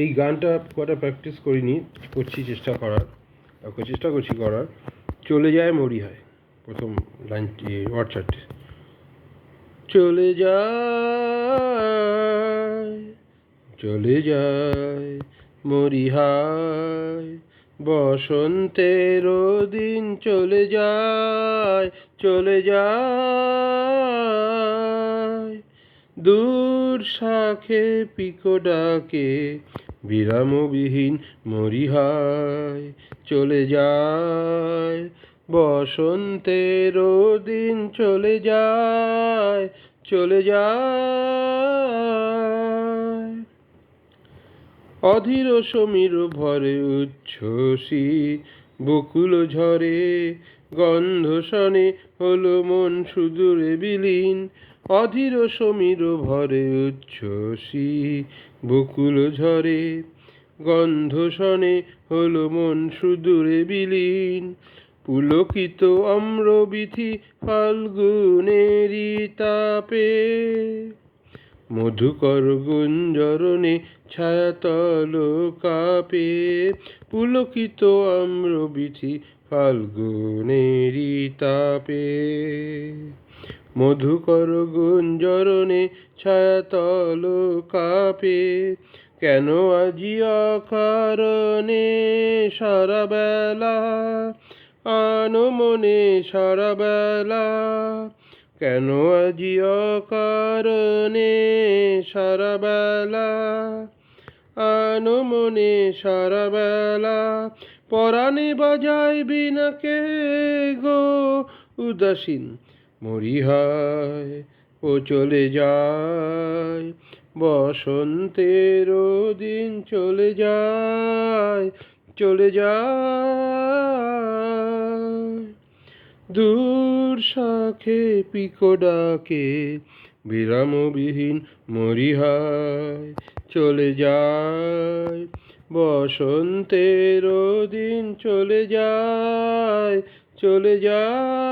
এই গানটা কটা প্র্যাকটিস করিনি, করছি চেষ্টা করার। চেষ্টা করছি করার। চলে যায় মরি হয় প্রথম লাইনটি চারটে চলে যায় চলে যায় মরিহায়। বসন্তেরও দিন চলে যায় চলে যায়। দূর শাখে পিকো ডাকে বিরামবিহীন মরিহায় চলে যায়। বসন্তেরও দিন চলে যায় চলে যায়। অধীর সমীর ভরে উচ্ছ্বসী, বকুল ঝরে গন্ধ শনে হলো মন সুদূরে বিলীন। অধীর সমীর ভরে উচ্ছ্বসী, বকুল ঝরে, গন্ধ শনে, হলো মন সুদূরে বিলীন। পুলকিত অম্রবিথি ফাল্গুনেরই তাপে, মধুকর গুঞ্জরণে ছায়াতল কাপে। পুলকিত আম্রবিথি ফাল্গুনেরই তাপে। মধুকর গুঞ্জরণে ছায়াতল কাপে, কেন আজি অকারণে সারা বেলা আনমনে সারা বেলা কেন আজি অকারণে সারা বেলা আনমনে সারা বেলা পরাণে বাজায় বিনাকে গো উদাসীন? মরিহায় ও চলে যায়। বসন্তের দিন চলে যায় চলে যায়। দূর শাখে পিকো ডাকে, বিরামবিহীন মরিহায় চলে যায়। বসন্তের দিন চলে যায় চলে যায়।